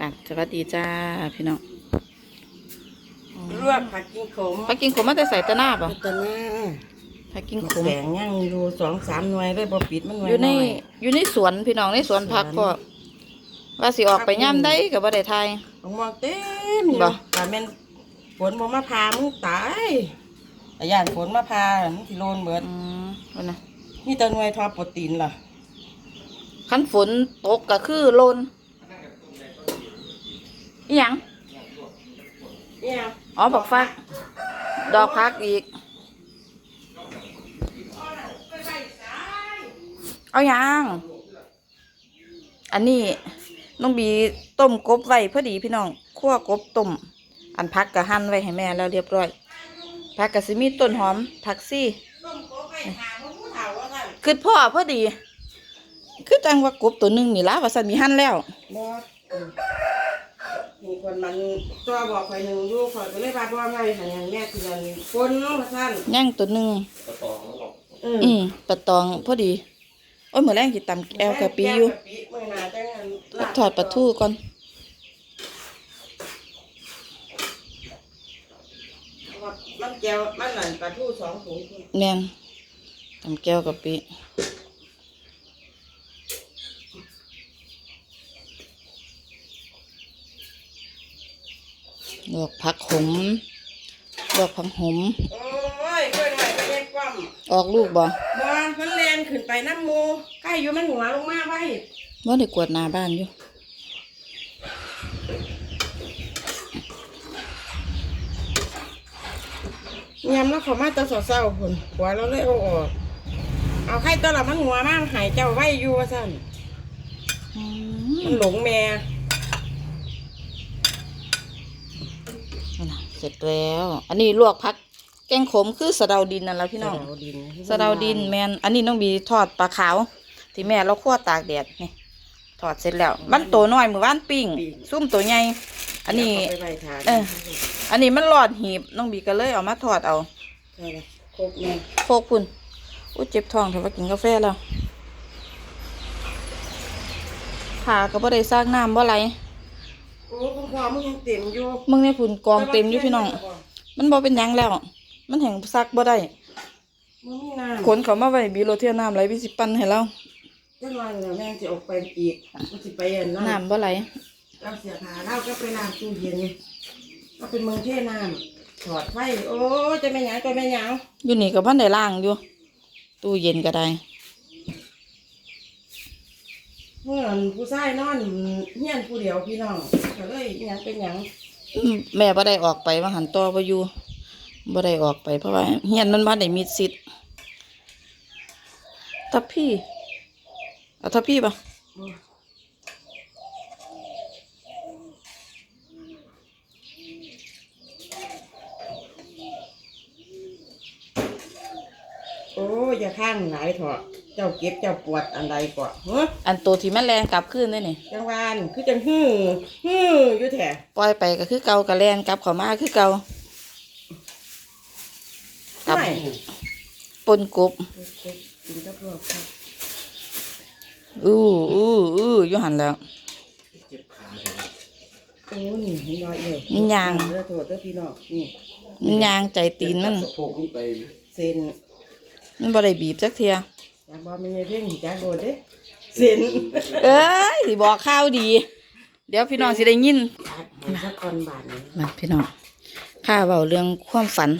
บัดสวัสดีจ้าพี่น้องลวกผักกิ้งขมพักกินขมมาแต่ใส่ตะหน้าป่ะตะหน้าพักกินขมแสงย่างอยู่สองสามหน่วยเลยบ่ปิดมันหน่วยอยู่ในน้อยอยู่ในสวนพี่น้องในสวนพักก็ว่าสิออกไปย่ำได้กับบ่ได้ทายของมองเต็มอยู่บ่แต่แม่นฝนบ่มาพามึงตายแต่ย่านฝนมาพามันสิโลนเบิดอืมเอานะนี่ตะหน่วยทอโปรตีนล่ะคันฝนตกก็คือโลน อีหยังเนี่ยอ๋อบอกฟัก ดอกพักอีก เอาอยังอันนี้น้องบีต้มกบไว้พอดีพี่น้องคั่วกบต้มอันพักกะหั่นไว้ให้แม่แล้วเรียบร้อยพักกะสิมีต้นหอมผักซี่ต้มโกไปหาบ่ผู้เฒ่าว่าซั่นคือพ่อพอดี คือจังว่ากบตัวหนึงนี่ละว่าสันมีหั่นแล้วบ่เออ มีคนมันตัวบอกข่อยหนึงอยู่ข่อยก็เลยว่าบ่ไว้หั่นหยังแม่ที่นั่นฝนว่าซั่นย่างตัวหนึงเอออืมปลาตองพอดี โอ้ยเหมือนแรงกินตำแอลกะปีอยู่ แก้วกะปิมื้อหน้าจังนั้นลาบถอดปลาทูก่อน มันแก้วมันนั่นปลาทูสองถุงแม่นตำแก้วกะปิ วกผักหมลวกผักหมโอ้ยเพื่อนไหวไปเล่นป้อมออกลูกบ่บ่มันแลนขึ้นไปน้ำหมูใกล้อยู่มันหัวลงมาไว้ว่าได้กวาดหน้าบ้านอยู่ยำแล้วเขามาแตะเศร้าๆพุ่นหัวเราเลยเอาออก เอาไข่ตัวละมันหัวมากหายเจ้าไว้อยู่ว่าซั่นอืมันมหลงแม่ นั่นน่ะ เสร็จแล้ว อันนี้ลวกผัก แกงขมคือสะเดาดินนั่นแหละพี่น้องสะเดาดินสะเดาดินแมนอันนี้น้องบีทอดปลาขาว ที่แม่เราคั่วตากแดดนี่ทอดเสร็จแล้ว มันตัวน้อยมือว่านปิ้งซุ่มตัวใหญ่อันนี้เาไปไว้ทานเอออันนี้มันหลอดหีบน้องบีก็เลยเอามาทอดเอาใช่ละครบแม่โคกคุณอุ้ยเจ็บท้องแต่ว่ากินกาแฟแล้วขาก็บ่ได้ซากน้ำบ่ไห ลโอ้คุณพ่อมึงยังเต็มอยู่มึงในผุนกองเต็มอยู่พี่น้อง มันบ่เป็นหยังแล้ว มันแห้งซักบ่ได้มึงมีน้ำขนเขามาไว้บีโรเทียน้ำไหลพี่สิปั่นให้เราจังหวะนี้แม่งจะออกไปอีกมันสิไปอันนั้นน้ำบ่ไหลเราเสียผ้าเราก็ไปล้างตู้เย็นก็เป็นเมืองเทน้ำถอดไฟโอ้ยจะไม่หยังจะไม่หยังอยู่นี่ก็พันได้ล่างอยู่ ตู้เย็นก็ได้ เมื่อผู้ชายนอนเฮียนผู้เดียวพี่น้องก็เลยอิหยังเป็นหยังอืมแม่บ่ได้ออกไปว่าหันต่อบ่อยู่บ่ได้ออกไปเพราะว่าเฮียนมันบ่ได้มีสิทธิ์ทับพี่เอาทับพี่ป่ะโอ้ยอย่าข้างหลายเถอะ เจ้าเก็บเจ้าปวดอันใดก่อนเฮ้อันตัวที่มันแรงกลับคืนได้นี่จังหวานคือจังฮื้อฮื้ออยู่แท้ปล่อยไปก็คือเก่าก็แล่นกลับเข้ามาคือเก่าครับไม่ปนกบกินกับพวกครับอู้อู้อู้อยู่หันแล้วโอ้นี่เห็นรอยเลยมันยางเด้อโทษเด้อพี่น้องนี่มันยางใจตีนมันเส้น มันบ่ได้บีบจักเทีย อยากบอกมันในเรื่องจ้าโดดเด้เส้นเอ้ยสิบอกข้าวดี เดี๋ยวพี่น้องสิได้ยินมันสักคนบาทนี้มาพี่น้องข้าเบาเรื่องความฝัน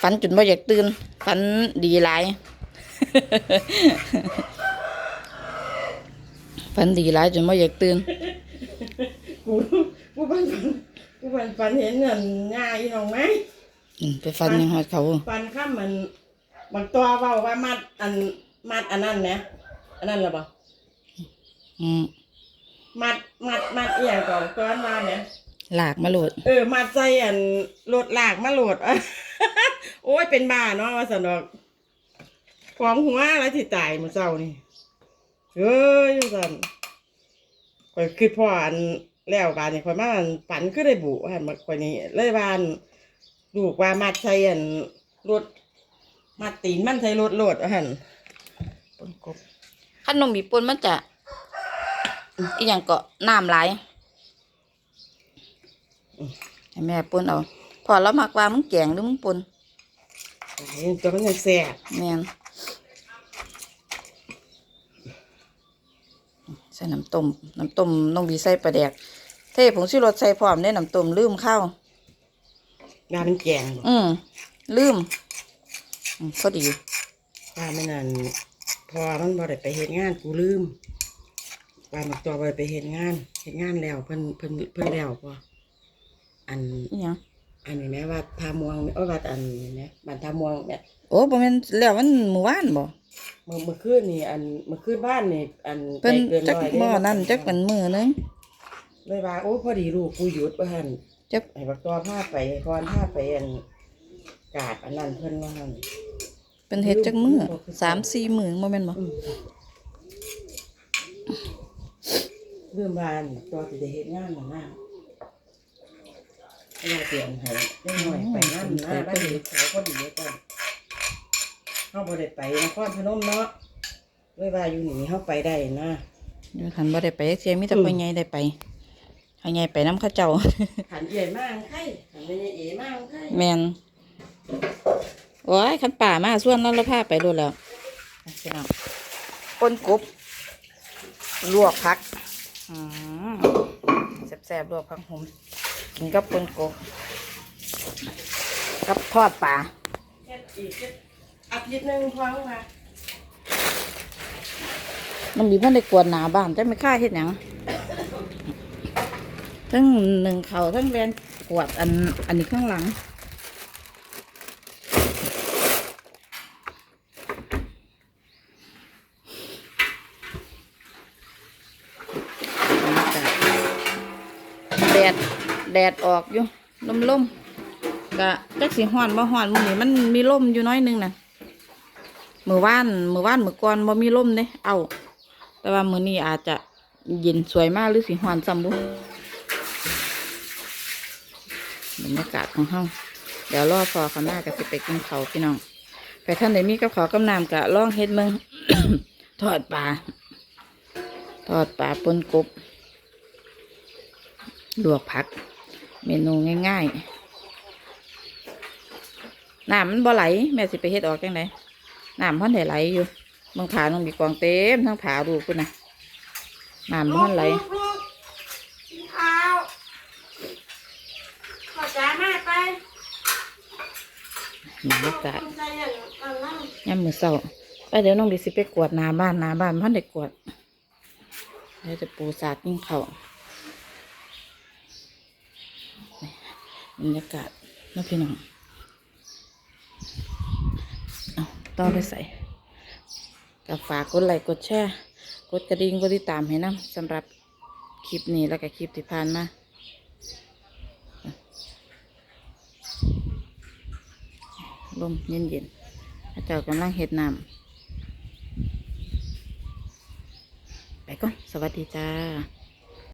ฝันจนบ่อยากตื่นฝันดีหลาย ฝันดีหลายจนบ่อยากตื่นกูกูปันฝันกูปันฝันเห็นเงินง่ายน้องไหมอืมไปฝันยังฮอดเขา ฝันข้ามมัน บางตัวเว้าว่ามัดอันมัดอันนั้นนะอันนั้นเหรอบ่อืมมัดมัดมัดเอียงก่อนก้อนมาเนี่ยหลากมาโหลด เออมัดใจอันโหลดหลากมาโหลด โอ้ยเป็นบ้าเนาะว่าสนอกของหัวอะไรที่ตายเมื่อเช้านี่เอ้ยสันข่อยคือพ่ออันแล้วบานนี่ข่อยมาอันฝันคือได้บุหันมาข่อยนี่เลยบานลูกว่ามัดใจอันรถ มัดตีนมันใส่รถโหลดหันปนกบขนมบีปนมันจะอีหยังก็น้ำไหลายให้แม่ปนเอา พอแล้วมักว่ามึงแกงหรือมึงปนเห็นตัวมันยังแซ่บแม่นใส่น้ำต้มน้ำต้มน้องบีใส่ปลาแดก เทผงชูรสใส่พร้อมในน้ำต้มลืมข้าวงานมันแกงบ่อืมลืมอืม พอดีว่าไม่นานพอมันบ่ได้ไปเฮ็ดงานกูลืมว่ามันตัวบ่ได้ไปเฮ็ดงานเฮ็ดงานแล้วเพิ่นเพิ่นเพิ่นแล้วพออันอีหยังอันนี้แม่ว่าทามวงเอ้ยว่าอันนี้แม่บ้านทามวงแม่โอ้บ่แม่นแล้วมันมื้อวานบ่เมื่อเมื่อคืนนี่อันเมื่อคืนบ้านนี่อันเพิ่นใจเกินจักร้อยบ่เลยนั่นจักเป็นมื้อนึง เลยว่าโอ้พอดีลูกกูหยุดว่าหั่นจัก ให้บักตัวพาไปพรพาไปอัน กาดอันนั้นเพิ่นว่าหั่นเป็นเฮ็ดจักมื้อ3-4มื้อบ่แม่นบ่อืมเรื่องบ้านตัวสิได้เฮ็ดงานน่ะนะเวลาเปลี่ยนให้ได้หน่อยไปงานนะบ้านนี้เขาพอดีเลยก่อนเฮาบ่ได้ไปนครพนมเนาะเลยว่าอยู่นี่เฮาไปได้นะเดี๋ยวคันบ่ได้ไปจักเที่ยมีแต่พ่อใหญ่ได้ไปพ่อใหญ่ไปนำเขาเจ้า ขันเอี่ยมากไข่ขันไม่ใช่เอ๋มากไข่ แม่น โอ้ยคันป่ามาส่วนนั้นเราพาไปโดนแล้วพี่น้องปนกบลวกผักอืมแซ่บๆลวกผักผมกินกับปนกบกับทอดปลาแค่อีกแค่อาทิตย์หนึงพอแล้วนะน้องบีมันได้กวดหนาบ้านจะไม่ค่าเฮ็ดหยังทั้งหนึ่งเขาทั้งแวนกวดอันอันนี้ข้างหลัง แดแดดออกอยู่ลมลมกะจักสีห้อนบ่ห้อนมือนี้มันมีลมอยู่น้อยหนึงน่ะมือว่านมือว่านมือก่อนบ่มีลมเด้เอาแต่ว่ามือนี้อาจจะเย็นสวยมากหรือสีห้อนซ้ำบุบรรยากาศของเฮาเดี๋ยวรอพอเขาหน้าก็สิไปกินเขาพี่น้องไปท่านใดมีกับขาวกับน้ำกะล่องเฮ็ดเมืองทอดปลาทอดปลาปนกบ ลวกผัก เมนูง่ายๆน้ำมันบ่ไหล แม่สิไปเฮ็ดออกจังไดน้ำพันได้ไหลอยู่บางผาต้องมีกองเต็มทั้งผาดูคุณนะน้ำมันไหลลูกลูกกินข้าวขอจ้ามาไปบรรยากาศใจอย่างนั้นย่ำมือเศร้าไปเดี๋ยวน้องดิสิไปกวาดหนาบ้านหนาบ้านพันได้กวาดเดี๋ยวจะปูสาดยิ่งเขา บรรยากาศน้องพี่น้องเอาต่อไปใส่กับฝากกดไลค์กดแชร์กดกระดิ่งกดติดตามให้นะสำหรับคลิปนี้แล้วก็คลิปที่ผ่านมาลมเย็นๆเจ้ากำลังเห็ดน้ำไปก่อน สวัสดีจ้า